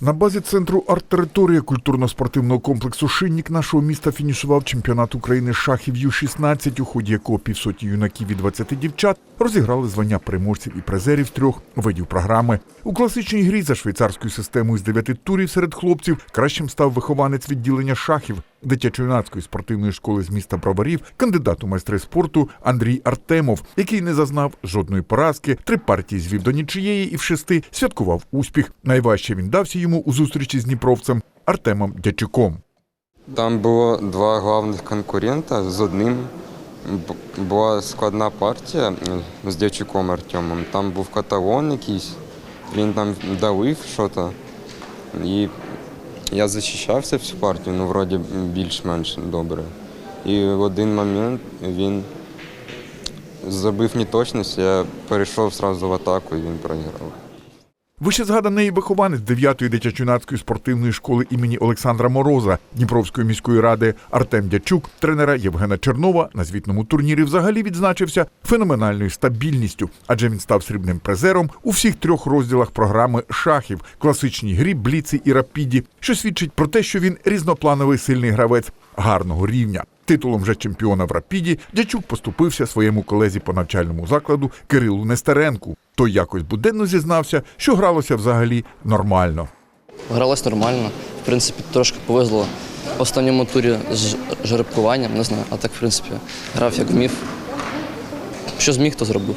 На базі центру арт-територія культурно-спортивного комплексу Шиннік нашого міста фінішував чемпіонат України шахів Ю-16, у ході якого півсотні юнаків і 20 дівчат розіграли звання переможців і призерів трьох видів програми. У класичній грі за швейцарською системою з дев'яти турів серед хлопців кращим став вихованець відділення шахів дитячо-юнацької спортивної школи з міста Броварів, кандидат у майстри спорту Андрій Артемов, який не зазнав жодної поразки, три партії звів до нічиєї і в шести святкував успіх. Найважче він дався йому у зустрічі з дніпровцем Артемом Дячуком. Там було два головних конкурента. З одним була складна партія е, з дівчиком Артемом. Там був каталон якийсь, він там давив щось. І я захищався всю партію, ну вроді більш-менш добре. І в один момент він забив неточність, я перейшов одразу в атаку і він програв. Вище згаданий вихованець 9-ї дитячо-юнацької спортивної школи імені Олександра Мороза Дніпровської міської ради Артем Дячук, тренера Євгена Чернова на звітному турнірі взагалі відзначився феноменальною стабільністю, адже він став срібним призером у всіх трьох розділах програми шахів, класичній грі, бліці і рапіді, що свідчить про те, що він різноплановий сильний гравець гарного рівня. Титулом вже чемпіона в рапіді Дячук поступився своєму колезі по навчальному закладу Кирилу Нестеренку. Той якось буденно зізнався, що гралося взагалі нормально. Гралось нормально. В принципі, трошки повезло в останньому турі з жеребкуванням, не знаю, а так, в принципі, грав як вмів. Що зміг, то зробив.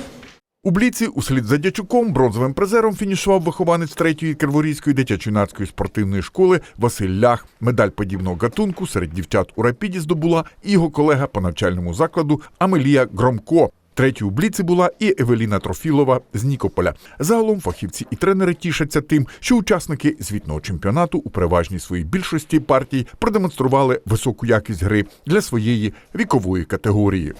У бліці услід за Дячуком бронзовим призером фінішував вихованець третьої Криворізької дитячо-юнацької спортивної школи Василь Лях. Медаль подібного гатунку серед дівчат у рапіді здобула і його колега по навчальному закладу Амелія Громко. Третьою у бліці була і Евеліна Трофілова з Нікополя. Загалом фахівці і тренери тішаться тим, що учасники звітного чемпіонату у переважній своїй більшості партій продемонстрували високу якість гри для своєї вікової категорії.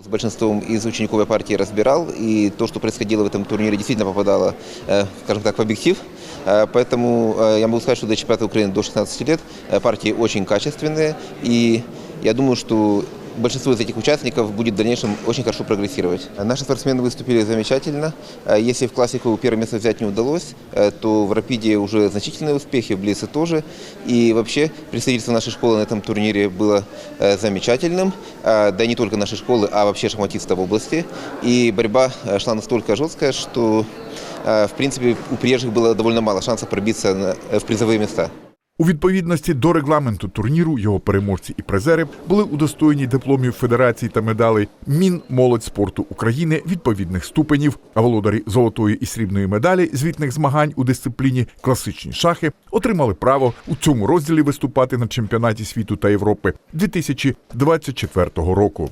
С большинством из учеников я партии разбирал, и то, что происходило в этом турнире, действительно попадало, э, скажем так, в объектив. Э, Поэтому э, я могу сказать, что до чемпионата Украины до 16 лет э, партии очень качественные, и я думаю, что большинство из этих участников будет в дальнейшем очень хорошо прогрессировать. Наши спортсмены выступили замечательно. Э, Если в классику первое место взять не удалось, э, то в рапиде уже значительные успехи, в блице тоже. И вообще представительство нашей школы на этом турнире было э, замечательным. Э, Да не только нашей школы, а вообще шахматистов области. И борьба э, шла настолько жесткая, что в принципе у приезжих было довольно мало шансов пробиться в призовые места. У відповідності до регламенту турніру його переможці і призери були удостоєні дипломів федерації та медалей Мін молодь спорту України відповідних ступенів. А володарі золотої і срібної медалі звітних змагань у дисципліні класичні шахи отримали право у цьому розділі виступати на чемпіонаті світу та Європи 2024 року.